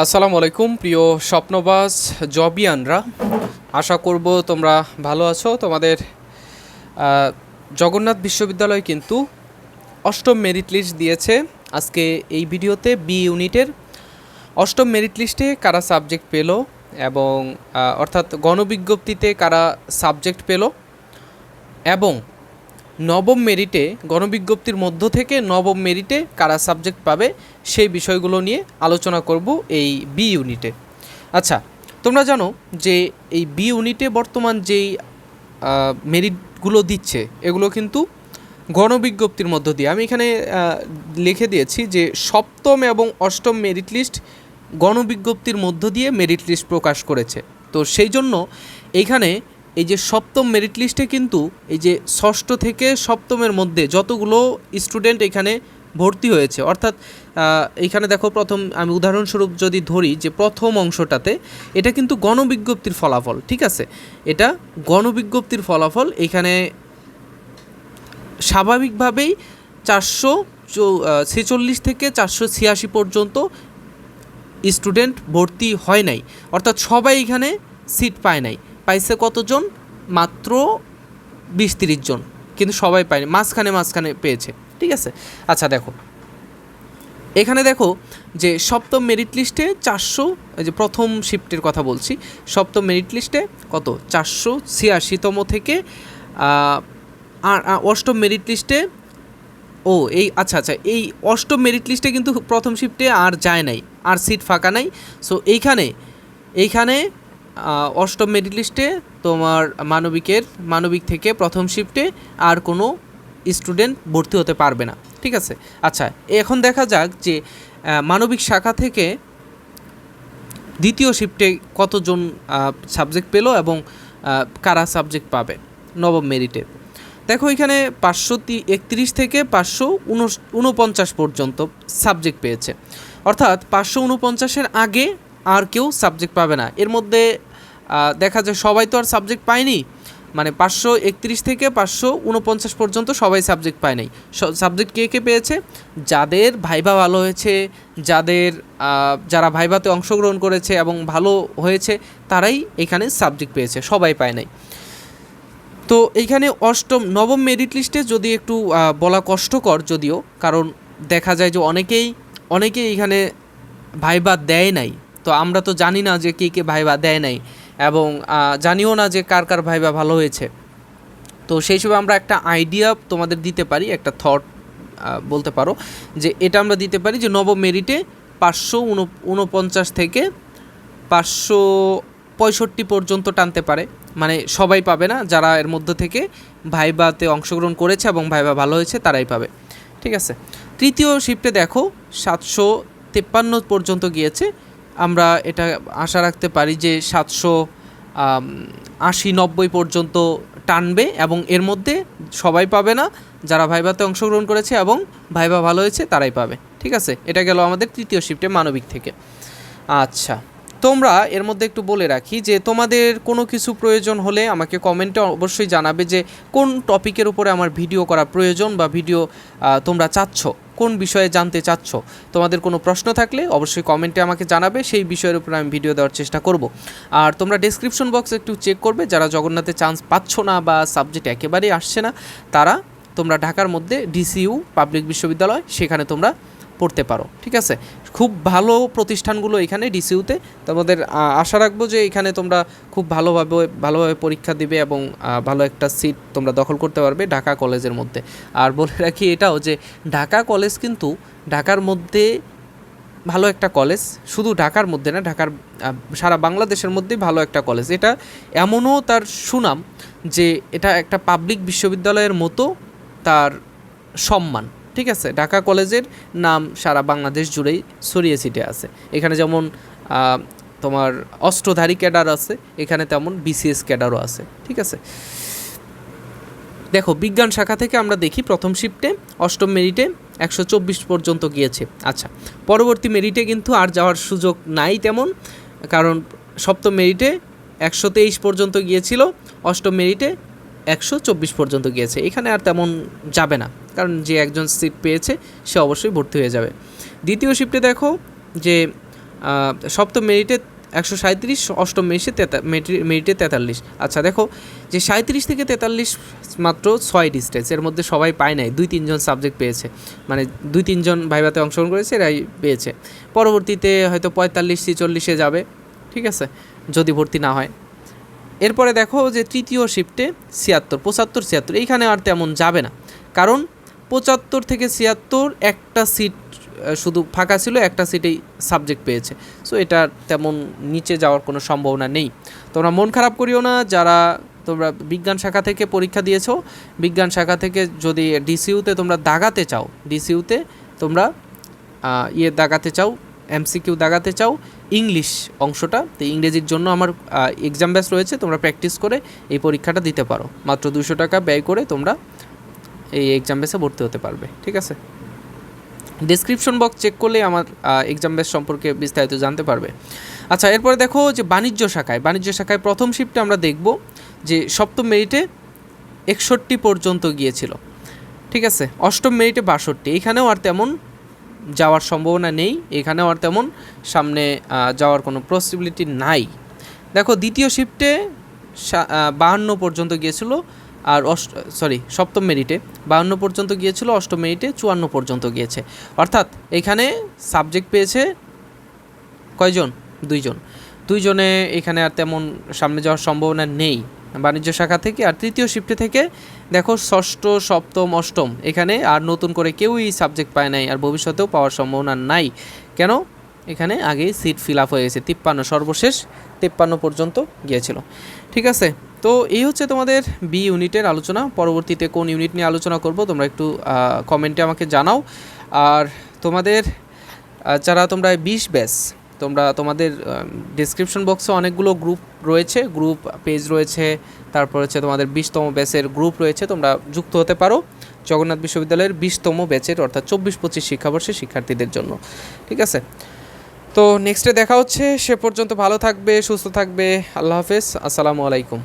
আসসালামু আলাইকুম, প্রিয় স্বপ্নবাস জবিয়ানরা। আশা করব তোমরা ভালো আছো। তোমাদের জগন্নাথ বিশ্ববিদ্যালয় কিন্তু অষ্টম মেরিট লিস্ট দিয়েছে। আজকে এই ভিডিওতে বি ইউনিটের অষ্টম মেরিট লিস্টে কারা সাবজেক্ট পেল এবং অর্থাৎ গণবিজ্ঞপ্তিতে কারা সাবজেক্ট পেল এবং নবম মেরিটে, গণবিজ্ঞপ্তির মধ্য থেকে নবম মেরিটে কারা সাবজেক্ট পাবে সেই বিষয়গুলো নিয়ে আলোচনা করব এই বি ইউনিটে। আচ্ছা তোমরা জানো যে এই বি ইউনিটে বর্তমান যেই মেরিটগুলো দিচ্ছে, এগুলো কিন্তু গণবিজ্ঞপ্তির মধ্য দিয়ে। আমি এখানে লিখে দিয়েছি যে সপ্তম এবং অষ্টম মেরিট লিস্ট গণবিজ্ঞপ্তির মধ্য দিয়ে মেরিট লিস্ট প্রকাশ করেছে। তো সেই জন্য এইখানে এই যে সপ্তম মেরিট লিস্টে কিন্তু এই যে ষষ্ঠ থেকে সপ্তমের মধ্যে যতগুলো স্টুডেন্ট এখানে ভর্তি হয়েছে, অর্থাৎ এখানে দেখো প্রথম আমি উদাহরণস্বরূপ যদি ধরি যে প্রথম অংশটাতে, এটা কিন্তু গণবিজ্ঞপ্তির ফলাফল, ঠিক আছে? এটা গণবিজ্ঞপ্তির ফলাফল এখানে স্বাভাবিকভাবেই চারশো ছেচল্লিশ থেকে চারশো ছিয়াশি পর্যন্ত স্টুডেন্ট ভর্তি হয় নাই, অর্থাৎ সবাই এখানে সিট পায় নাই। পাইছে কতজন? মাত্র বিশ তিরিশ জন। কিন্তু সবাই পায়নি। মাঝখানে মাঝখানে পেয়েছে। ঠিক আছে? আচ্ছা দেখো। এখানে দেখো যে সপ্তম মেরিট লিস্টে চারশো যে প্রথম শিফটের কথা বলছি, সপ্তম মেরিট লিস্টে কত? চারশো ছিয়াশিতম থেকে অষ্টম মেরিট লিস্টে ও, এই আচ্ছা আচ্ছা এই অষ্টম মেরিট লিস্টে কিন্তু প্রথম শিফটে আর যায় নাই, আর সিট ফাঁকা নাই। সো এইখানে এইখানে অষ্টম মেরিট লিস্টে তোমার মানবিকের, মানবিক থেকে প্রথম শিফটে আর কোনো স্টুডেন্ট ভর্তি হতে পারবে না। ঠিক আছে? আচ্ছা এখন দেখা যাক যে মানবিক শাখা থেকে দ্বিতীয় শিফটে কতজন সাবজেক্ট পেল এবং কারা সাবজেক্ট পাবে নবম মেরিটে? দেখো এখানে পাঁচশো একত্রিশ থেকে পাঁচশো উনপঞ্চাশ পর্যন্ত সাবজেক্ট পেয়েছে। অর্থাৎ পাঁচশো উনপঞ্চাশের আগে আর কেউ সাবজেক্ট পাবে না। এর মধ্যে দেখা যায় সবাই তো আর সাবজেক্ট পায়নি। মানে পাঁচশো একত্রিশ থেকে পাঁচশো উনপঞ্চাশ পর্যন্ত সবাই সাবজেক্ট পায় নাই। সাবজেক্ট কে কে পেয়েছে? যাদের ভাইবা ভালো হয়েছে, যাদের যারা ভাইভাতে অংশগ্রহণ করেছে এবং ভালো হয়েছে, তারাই এখানে সাবজেক্ট পেয়েছে, সবাই পায় নাই। তো এইখানে অষ্টম, নবম মেরিট লিস্টে যদি একটু বলা কষ্টকর যদিও, কারণ দেখা যায় যে অনেকেই অনেকেই এখানে ভাইবা দেয় নাই। তো আমরা তো জানি না যে কে কে ভাইবা দেয় নাই এবং জানিও না যে কার কার ভাইবা ভালো হয়েছে। তো সেই হিসেবে আমরা একটা আইডিয়া তোমাদের দিতে পারি, একটা থট বলতে পারো যে এটা আমরা দিতে পারি যে নবম মেরিটে পাঁচশো উনপঞ্চাশ থেকে পাঁচশো পঁয়ষট্টি পর্যন্ত টানতে পারে। মানে সবাই পাবে না, যারা এর মধ্যে থেকে ভাইবাতে অংশগ্রহণ করেছে এবং ভাইবা ভালো হয়েছে তারাই পাবে। ঠিক আছে? তৃতীয় শিফটে দেখো, সাতশো তেপ্পান্ন পর্যন্ত গিয়েছে। আমরা এটা আশা রাখতে পারি যে সাতশো আশি, নব্বই পর্যন্ত টানবে এবং এর মধ্যে সবাই পাবে না। যারা ভাইভাতে অংশগ্রহণ করেছে এবং ভাইভা ভালো হয়েছে তারাই পাবে। ঠিক আছে? এটা গেল আমাদের তৃতীয় শিফটে মানবিক থেকে। আচ্ছা। তোমরা এর মধ্যে একটু বলে রাখি যে তোমাদের কোনো কিছু প্রয়োজন হলে আমাকে কমেন্টে অবশ্যই জানাবে যে কোন টপিকের উপরে আমার ভিডিও করা প্রয়োজন বা ভিডিও তোমরা চাচ্ছ, কোন বিষয়ে জানতে চাচ্ছ। তোমাদের কোনো প্রশ্ন থাকলে অবশ্যই কমেন্টে আমাকে জানাবে, সেই বিষয়ের উপরে আমি ভিডিও দেওয়ার চেষ্টা করব। আর তোমরা ডেসক্রিপশন বক্স একটু চেক করবে, যারা জগন্নাথে চান্স পাচ্ছ না বা সাবজেক্ট একেবারেই আসছে না, তারা তোমরা ঢাকার মধ্যে ডিসিইউ পাবলিক বিশ্ববিদ্যালয়, সেখানে তোমরা পড়তে পারো, ঠিক আছে? খুব ভালো প্রতিষ্ঠানগুলো এখানে ডিসিউতে তোমাদের আশা রাখব যে এখানে তোমরা খুব ভালোভাবে ভালোভাবে পরীক্ষা দিবে এবং ভালো একটা সিট তোমরা দখল করতে পারবে ঢাকা কলেজের মধ্যে। আর বলে রাখি এটাও যে, ঢাকা কলেজ কিন্তু ঢাকার মধ্যে ভালো একটা কলেজ। শুধু ঢাকার মধ্যে না, ঢাকার সারা বাংলাদেশের মধ্যেই ভালো একটা কলেজ। এটা এমনও তার সুনাম যে, এটা একটা পাবলিক বিশ্ববিদ্যালয়ের মতো তার সম্মান। ঠিক আছে, ঢাকা কলেজের নাম সারা বাংলাদেশ জুড়েই ছড়িয়ে ছিটে আছে। এখানে যেমন তোমার অস্ত্রধারী ক্যাডার আছে, এখানে তেমন বিসিএস ক্যাডারও আছে, ঠিক আছে। দেখো, বিজ্ঞান শাখা থেকে আমরা দেখি প্রথম শিফটে, অষ্টম মেরিটে একশো চব্বিশ পর্যন্ত গিয়েছে। আচ্ছা পরবর্তী মেরিটে কিন্তু আর যাওয়ার সুযোগ নাই তেমন, কারণ সপ্তম মেরিটে একশো তেইশ পর্যন্ত গিয়েছিল, অষ্টম মেরিটে একশো চব্বিশ পর্যন্ত গিয়েছে। এখানে আর তেমন যাবে না। কারণ যে একজন সিট পেয়েছে, সে অবশ্যই ভর্তি হয়ে যাবে। দ্বিতীয় শিফটে দেখো যে সপ্তম মেরিটে একশো সাঁত্রিশ অষ্টম মেরিটে তেতা, মেরি- মেরিটে তেতাল্লিশ। আচ্ছা দেখো যে সাঁত্রিশ থেকে তেতাল্লিশ মাত্র ছয় ডিস্টেন্স এর মধ্যে সবাই পায় নাই, দুই তিনজন সাবজেক্ট পেয়েছে। মানে দুই তিনজন ভাইভাতে অংশগ্রহণ করেছে, এরাই পেয়েছে। পরবর্তীতে হয়তো পঁয়তাল্লিশ, ছিচল্লিশে যাবে, ঠিক আছে? যদি ভর্তি না হয়। এরপরে দেখো যে তৃতীয় শিফটে ছিয়াত্তর, পঁচাত্তর, ছিয়াত্তর, এইখানে আর তেমন যাবে না। কারণ পঁচাত্তর থেকে ছিয়াত্তর একটা সিট শুধু ফাঁকা ছিল, একটা সিটেই সাবজেক্ট পেয়েছে। সো এটা তেমন নিচে যাওয়ার কোনো সম্ভাবনা নেই। তোমরা মন খারাপ করিও না, যারা তোমরা বিজ্ঞান শাখা থেকে পরীক্ষা দিয়েছ, বিজ্ঞান শাখা থেকে যদি ডিসিউতে তোমরা দাগাতে চাও ডিসিউতে তোমরা ইয়ে দাগাতে চাও এমসিকিউ দাগাতে চাও ইংলিশ অংশটা, তো ইংরেজির জন্য আমার এক্সাম ব্যাস রয়েছে, তোমরা প্র্যাকটিস করে এই পরীক্ষাটা দিতে পারো। মাত্র দুশো টাকা ব্যয় করে তোমরা এই এক্সাম বেসে ভর্তি হতে পারবে, ঠিক আছে? ডিসক্রিপশন বক্স চেক করলে আমার এক্সাম বেস সম্পর্কে বিস্তারিত জানতে পারবে। আচ্ছা এরপরে দেখো যে বাণিজ্য শাখায় বাণিজ্য শাখায় প্রথম শিফটে আমরা দেখব যে সপ্তম মেরিটে একষট্টি পর্যন্ত গিয়েছিল, ঠিক আছে? অষ্টম মেরিটে বাষট্টি, এখানেও আর তেমন যাওয়ার সম্ভাবনা নেই, এখানেও আর তেমন সামনে যাওয়ার কোনো পসিবিলিটি নাই। দেখো, দ্বিতীয় শিফটে বাহান্ন পর্যন্ত গিয়েছিল আর অষ্ট সরি সপ্তম মেরিটে বাহান্ন পর্যন্ত গিয়েছিল, অষ্টম মেরিটে চুয়ান্ন পর্যন্ত গিয়েছে। অর্থাৎ এখানে সাবজেক্ট পেয়েছে কয়জন? দুইজন। দুইজনে এখানে আর তেমন সামনে যাওয়ার সম্ভাবনা নেই বাণিজ্য শাখা থেকে। আর তৃতীয় শিফটে থেকে দেখো ষষ্ঠ, সপ্তম, অষ্টম, এখানে আর নতুন করে কেউই সাবজেক্ট পায় নাই আর ভবিষ্যতেও পাওয়ার সম্ভাবনা নাই। কেন? এখানে আগেই সিট ফিল আপ হয়ে গেছে। তিপ্পান্ন সর্বশেষ, তিপ্পান্ন পর্যন্ত গিয়েছিল। ঠিক আছে? তো এই হচ্ছে তোমাদের বি ইউনিটের আলোচনা। পরবর্তীতে কোন ইউনিট নিয়ে আলোচনা করব, তোমরা একটু কমেন্টে আমাকে জানাও। আর তোমাদের যারা তোমরা বিশ ব্যাস তোমরা তোমাদের ডিসক্রিপশন বক্সে অনেকগুলো গ্রুপ রয়েছে। গ্রুপ পেজ রয়েছে, তারপর হচ্ছে তোমাদের বিশতম ব্যাচের গ্রুপ রয়েছে। তোমরা যুক্ত হতে পারো জগন্নাথ বিশ্ববিদ্যালয়ের বিশতম ব্যাচের অর্থাৎ চব্বিশ পঁচিশ শিক্ষাবর্ষের শিক্ষার্থীদের জন্য। ঠিক আছে? তো নেক্সটে দেখা হচ্ছে সে পর্যন্ত ভালো থাকবে সুস্থ থাকবে আল্লাহ হাফেজ আসসালামু আলাইকুম।